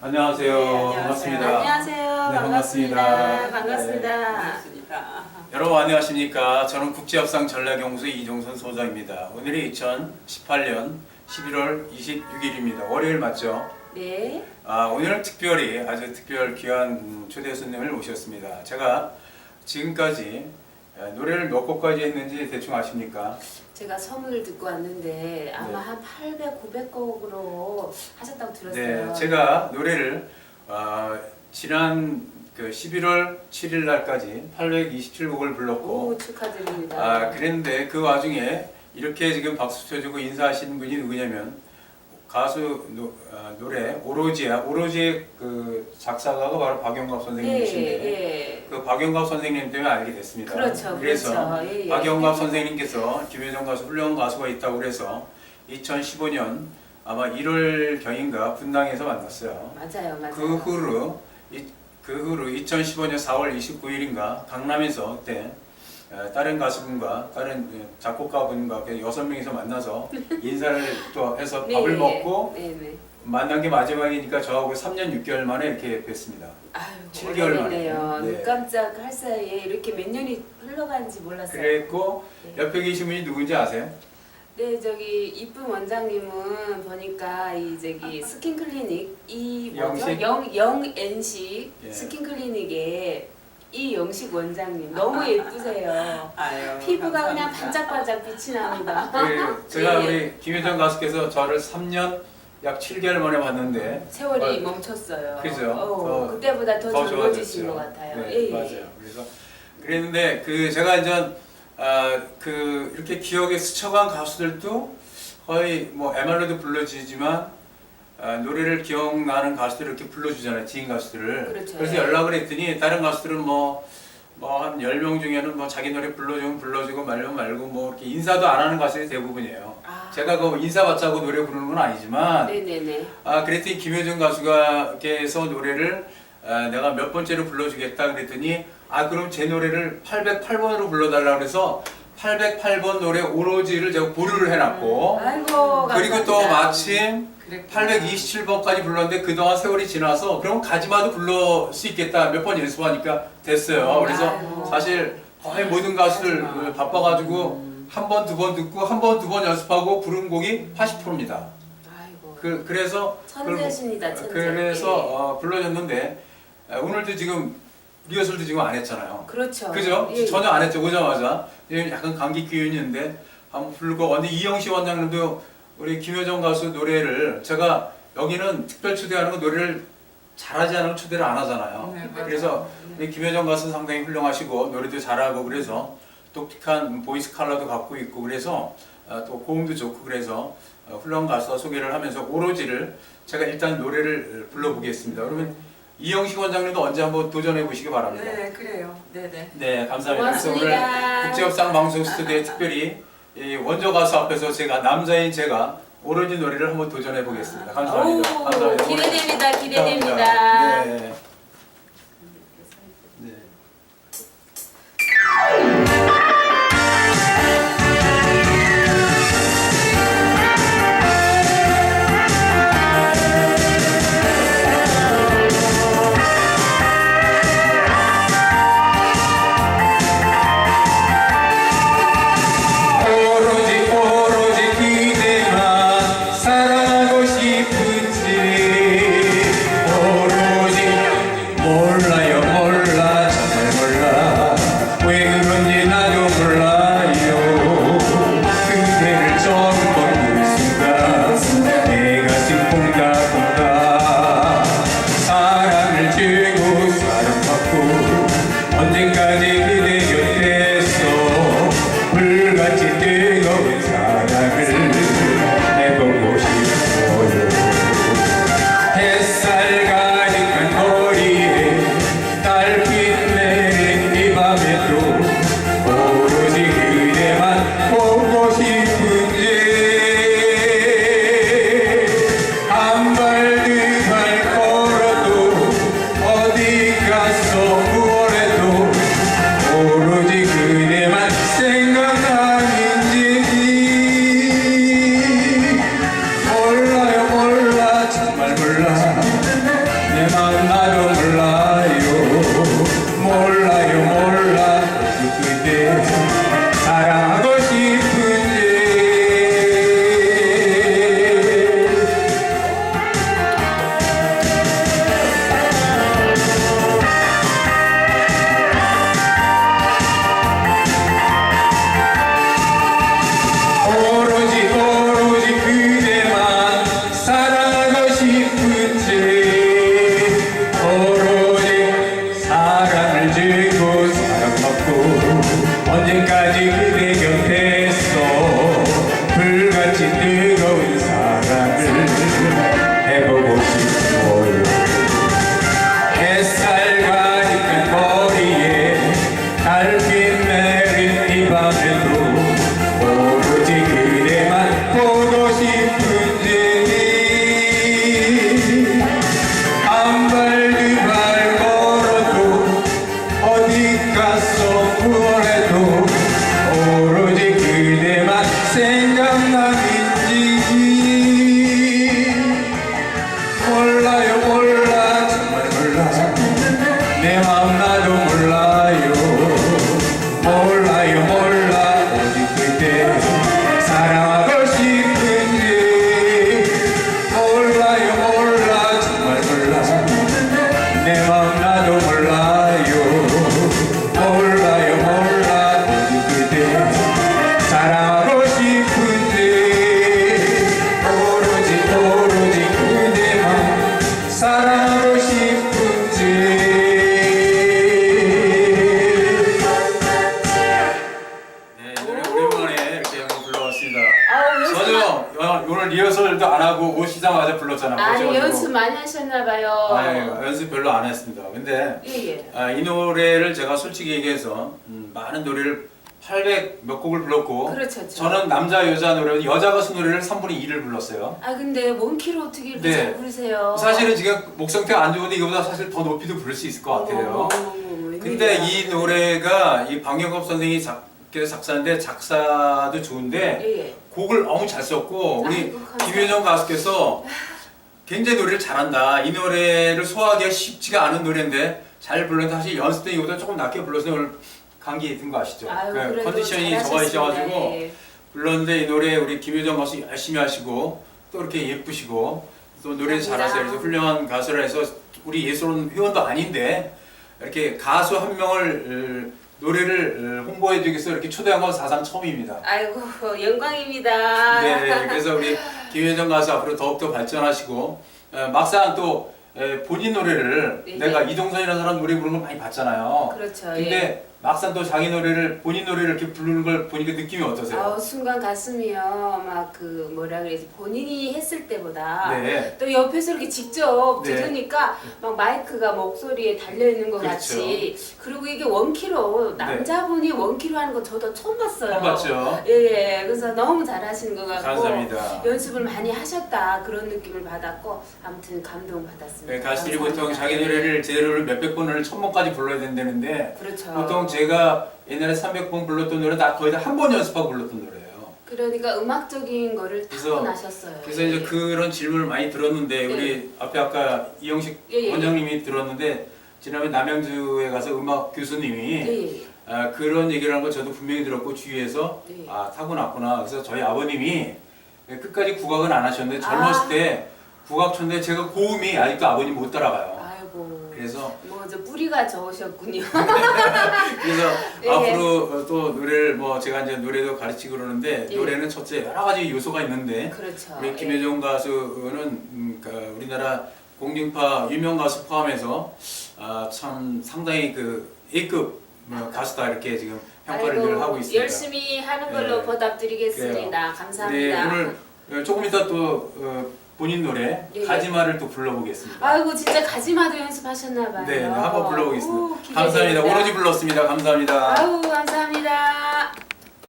안녕하세요. 네, 안녕하세요. 반갑습니다. 안녕하세요. 네, 반갑습니다. 반갑습니다. 반갑습니다. 반갑습니다. 여러분 안녕하십니까? 저는 국제협상 전략연구소 이종선 소장입니다. 오늘이 2018년 11월 26일입니다. 월요일 맞죠? 네. 아, 오늘은 특별히 아주 특별 귀한 음, 초대 손님을 모셨습니다. 제가 지금까지 에, 노래를 몇 곡까지 했는지 대충 아십니까? 제가 소문을 듣고 왔는데 아마 네. 한 800, 900곡으로 하셨다고 들었어요. 네, 제가 노래를 어, 지난 그 11월 7일 날까지 827곡을 불렀고 오, 축하드립니다. 아, 그랬는데 그 와중에 이렇게 지금 박수 쳐주고 인사하시는 분이 누구냐면 가수 노, 아, 노래 오로지야 오로지의 그 작사가가 바로 박영갑 예, 선생님이신데 예. 그 박영갑 선생님 때문에 알게 됐습니다. 그렇죠, 그래서 그렇죠. 예, 예. 박영갑 선생님께서 김효정 가수 훌륭한 가수가 있다고 그래서 2015년 아마 1월 경인가 분당에서 만났어요. 맞아요, 맞아요. 그 후로 이, 그 후로 2015년 4월 29일인가 강남에서 그때 어, 다른 가수분과 다른 어, 작곡가분과 여섯 명이서 만나서 인사를 또 해서 네, 밥을 예. 먹고 네, 네. 만난 게 마지막이니까 저하고 3년 6개월 만에 이렇게 뵀습니다. 아유, 7개월 만에. 오래됐네요. 네. 눈 깜짝 할 사이에 이렇게 몇 년이 흘러간지 몰랐어요. 그랬고 네. 옆에 계신 분이 누군지 아세요? 네, 저기 이쁜 원장님은 보니까 이 저기 스킨 클리닉 이 뭐죠? 영식? 영 영N식 예. 스킨 클리닉의 이영식 원장님 너무 예쁘세요. 아유, 피부가 그냥 감사합니다. 반짝반짝 빛이 납니다. 그 제가 예. 우리 김효정 가수께서 저를 3년 약 7개월 만에 봤는데 세월이 어, 멈췄어요. 그죠? 어, 더- 그때보다 더, 더 젊어지신 좋아졌죠. 것 같아요. 네, 예, 예. 맞아요. 그래서 그랬는데 그 제가 이제 아, 그 이렇게 기억에 스쳐간 가수들도 거의 뭐 MR로도 불러주지만 아, 노래를 기억나는 가수들을 이렇게 불러주잖아요. 지인 가수들을. 그렇죠. 래서 예. 연락을 했더니 다른 가수들은 뭐 뭐 한 10명 중에는 뭐 자기 노래 불러주면 불러주고 말면 말고 뭐 이렇게 인사도 안 하는 가수들이 대부분이에요. 아, 제가 그 인사 받자고 노래 부르는 건 아니지만 네네네. 아 그랬더니 김효정 가수가께서 노래를 아, 내가 몇 번째로 불러주겠다 그랬더니 아 그럼 제 노래를 808번으로 불러달라 그래서 808번 노래 오로지를 제가 보류를 해놨고 아이고 그리고 또 감사합니다. 마침. 827번까지 불렀는데 그동안 세월이 지나서 그럼 가지마도 불러 수 있겠다 몇 번 연습하니까 됐어요 그래서 아이고. 사실 거의 모든 가수들 가지마. 바빠가지고 음. 한번 두 번 듣고 한 번 두 번 연습하고 부른 곡이 80%입니다 아이고. 그, 그래서 천재십니다, 천재. 그래서 예. 어, 불러줬는데 아, 오늘도 지금 리허설도 지금 안 했잖아요. 그렇죠. 그죠? 예. 전혀 안 했죠. 오자마자 지금 약간 감기 기운인데 한번 부르고 근데 이영시 원장님도 우리 김효정 가수 노래를 제가 여기는 특별 초대하는 거 노래를 잘하지 않으면 초대를 안 하잖아요. 네. 그래서 우리 김효정 가수 상당히 훌륭하시고 노래도 잘하고 그래서 독특한 보이스 컬러도 갖고 있고 그래서 어, 또 고음도 좋고 그래서 어, 훌륭한 가수와 소개를 하면서 오로지를 제가 일단 노래를 불러보겠습니다. 그러면 이영식 원장님도 언제 한번 도전해 보시기 바랍니다. 네, 그래요. 네, 네. 네, 감사합니다. 그래서 오늘 고맙습니다. 국제협상 방송 스튜디오에 특별히 이 원조 가수 앞에서 제가 남자인 제가 오로지 노래를 한번 도전해 보겠습니다. 감사합니다. 오, 감사합니다. 기대됩니다. 기대됩니다. 감사합니다. 네. 네. kiss 아우 전혀 아, 오늘 리허설도 안 하고 오시자마자 불렀잖아. 아니 오셔가지고. 연습 많이 하셨나 아, 예, 봐요. 연습 별로 안 했습니다. 근데 예, 예. 아, 이 노래를 제가 솔직히 얘기해서 음, 많은 노래를 800 몇 곡을 불렀고 그렇죠, 그렇죠. 저는 남자 여자 노래 여자 가수 노래를 3분의 2를 불렀어요. 아 근데 원키로 어떻게 이렇게 네. 잘 부르세요? 사실은 지금 목 상태가 안 좋은데 이거보다 사실 더 높이도 부를 수 있을 것 같아요. 근데 이 노래가 이 방영업 선생이 그 작사인데 작사도 좋은데 예. 예. 곡을 너무 잘 썼고 우리 아이고, 감사합니다. 김효정 가수께서 굉장히 노래를 잘한다. 이 노래를 소화하기가 쉽지가 않은 노래인데 잘 불렀는데 사실 연습 때 이보다 조금 낮게 불러서 오늘 감기 든거 아시죠? 아유, 그 그래도 컨디션이 저하 잘하셨습니다. 있어가지고 예. 불렀는데 이 노래 우리 김효정 가수 열심히 하시고 또 이렇게 예쁘시고 또 노래 감사합니다. 잘하세요. 그래서 훌륭한 가수라 해서 우리 예술원 회원도 아닌데 이렇게 가수 한 명을 어, 노래를 어, 홍보해 주기 위해서 이렇게 초대한 건 사상 처음입니다. 아이고 영광입니다. 네, 그래서 우리 김효정 가수 앞으로 더욱더 발전하시고 어, 막상 또 에, 본인 노래를 네. 내가 이동선이라는 사람 노래 부르는 걸 많이 봤잖아요. 그렇죠. 예. 근데 막상 또 자기 노래를 본인 노래를 이렇게 부르는 걸 보니까 느낌이 어떠세요? 아우 순간 가슴이요 막 그 뭐라 그래야지 본인이 했을 때보다 네. 또 옆에서 이렇게 직접 네. 들으니까 막 마이크가 목소리에 달려 있는 것 그렇죠. 같이 그리고 이게 원키로 남자분이 원키로 하는 거 저도 처음 봤어요. 처음 봤죠? 예, 예. 그래서 너무 잘하시는 것 같고 감사합니다. 연습을 많이 하셨다 그런 느낌을 받았고 아무튼 감동 받았습니다. 네, 가수들이 보통. 자기 노래를 제대로 몇백 번을 천 번까지 불러야 된다는데 그렇죠. 보통 제가 옛날에 300번 불렀던 노래 다 거의 다 한 번 연습하고 불렀던 노래예요. 그러니까 음악적인 거를 그래서- 타고 나셨어요. 그래서 이제 그런 질문을 많이 들었는데 네. 우리 앞에 아까 이영식 예, 예, 예. 원장님이 들었는데 지난번에 남양주에 가서 음악 교수님이 예, 예. 아, 그런 얘기를 한 거 저도 분명히 들었고 주위에서 네. 아 타고났구나. 그래서 저희 아버님이 끝까지 국악은 안 하셨는데 젊었을 아. 때 국악 쳤는데 제가 고음이 아직도 아버님 못 따라가요. 그래서 뭐저 뿌리가 좋으셨군요. 그래서 예. 앞으로 어, 또 노래를 뭐 제가 이제 노래도 가르치고 그러는데 예. 노래는 첫째 여러 가지 요소가 있는데 그렇죠. 우리 예. 김혜정 가수는 음, 그 우리나라 공중파 유명 가수 포함해서 아, 참 상당히 그 A급 뭐 가수다 이렇게 지금 평가를 늘 하고 있습니다. 열심히 하는 걸로 네. 보답드리겠습니다. 네, 감사합니다. 오늘 어, 조금 이따 또 어, 본인 노래 예, 예. 가지마를 또 불러보겠습니다. 아이고 진짜 가지마도 연습하셨나 봐요. 네, 네, 한번 불러보겠습니다. 오, 감사합니다. 기대됩니다. 오로지 불렀습니다. 감사합니다. 아우 감사합니다.